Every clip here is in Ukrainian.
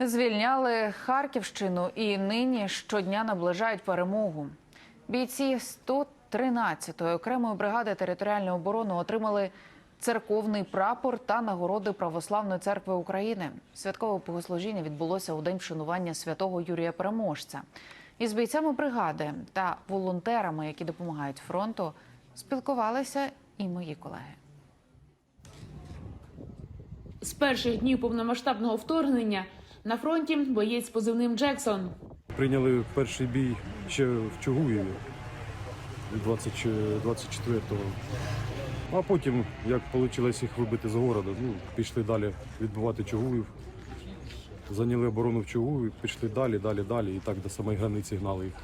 Звільняли Харківщину і нині щодня наближають перемогу. Бійці 113-ї окремої бригади територіальної оборони отримали церковний прапор та нагороди Православної церкви України. Святкове богослужіння відбулося у день вшанування святого Юрія Переможця. Із бійцями бригади та волонтерами, які допомагають фронту, спілкувалися і мої колеги. З перших днів повномасштабного вторгнення на фронті боєць з позивним Джексон. Прийняли перший бій ще в Чугуєві 20 24-го. А потім, як вийшло їх вибити з города, ну, пішли далі відбивати Чугуїв. Зайняли оборону в Чугуєві, пішли далі, далі, далі, і так до самої границі гнали їх.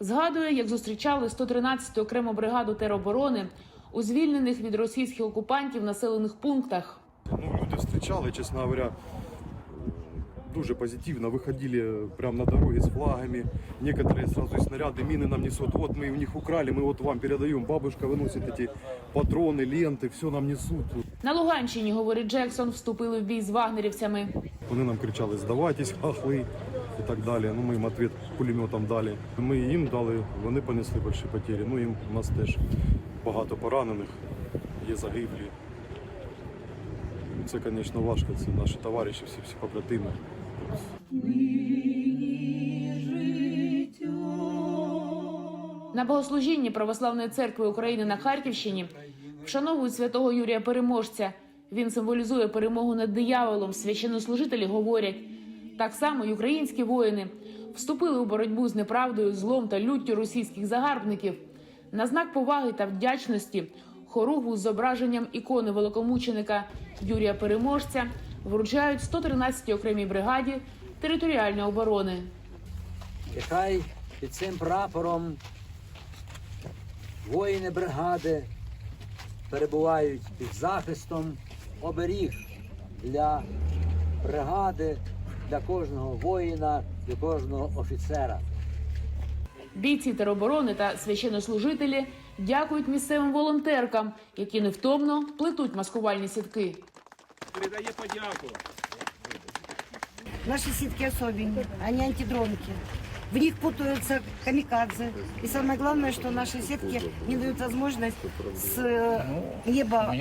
Згадує, як зустрічали 113-ту окрему бригаду тероборони у звільнених від російських окупантів населених пунктах. Ну, люди встречали, честно говоря, дуже позитивно. Выходили прямо на дороге с флагами. Некоторые сразу и снаряды, мины нам несут. Вот мы у них украли, мы вот вам передаем. Бабушка выносит эти патроны, ленты, все нам несут. На Луганщині, говорить Джексон, вступили в бій з вагнерівцями. Вони нам кричали, здавайтесь, хахли і так далі. Ну, ми їм відповідь пулеметом дали. Ми їм дали, вони понесли великі потери. Ну, їм у нас теж багато поранених, є загиблі. Це, звісно, важко. Це наші товариші, всі, всі побратими. На богослужінні Православної церкви України на Харківщині вшановують святого Юрія Переможця. Він символізує перемогу над дияволом. Священнослужителі говорять так само, й українські воїни вступили у боротьбу з неправдою, злом та люттю російських загарбників. На знак поваги та вдячності хоругву з зображенням ікони великомученика Юрія Переможця вручають 113-й окремій бригаді територіальної оборони. І хай під цим прапором воїни бригади перебувають під захистом оберіг для бригади, для кожного воїна, для кожного офіцера. Бійці тероборони та священнослужителі дякують місцевим волонтеркам, які невтомно плетуть маскувальні сітки. передає подяку. Наши сетки особенные, они антидронки. В них путаются камикадзе. И самое главное, что наши сетки не дают возможность с э, неба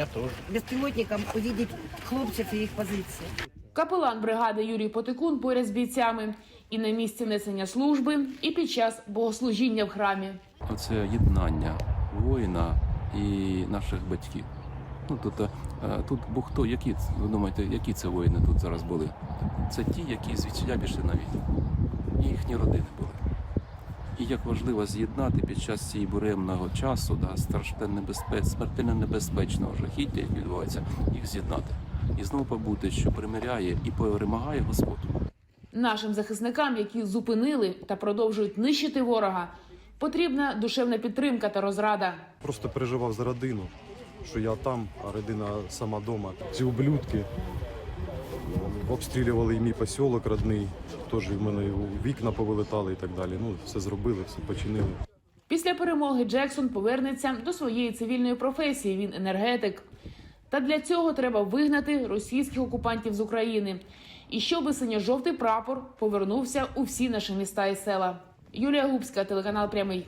беспилотником увидеть хлопцев и их позиции. Капелан бригади Юрій Потикун поряд з бійцями і на місці несення служби, і під час богослужіння в храмі. Це єднання воїна і наших батьків. Ну тут, е, тут бо хто, які ви думаєте, які це воїни тут зараз були? Це ті, які звідсіля пішли на війну. І їхні родини були. І як важливо з'єднати під час цієї буремного часу, да, смертельно небезпечного жахіття, як відбувається, їх з'єднати. І знову побути, що примиряє і перемагає Господь. Нашим захисникам, які зупинили та продовжують нищити ворога, потрібна душевна підтримка та розрада. Просто переживав за родину, що я там, а родина сама вдома. Ці ублюдки обстрілювали і мій посілок родний, теж в мене вікна повилетали і так далі. Ну, все зробили, все починили. Після перемоги Джексон повернеться до своєї цивільної професії. Він енергетик. Та для цього треба вигнати російських окупантів з України. І щоби синьо-жовтий прапор повернувся у всі наші міста і села. Юлія Губська, телеканал Прямий.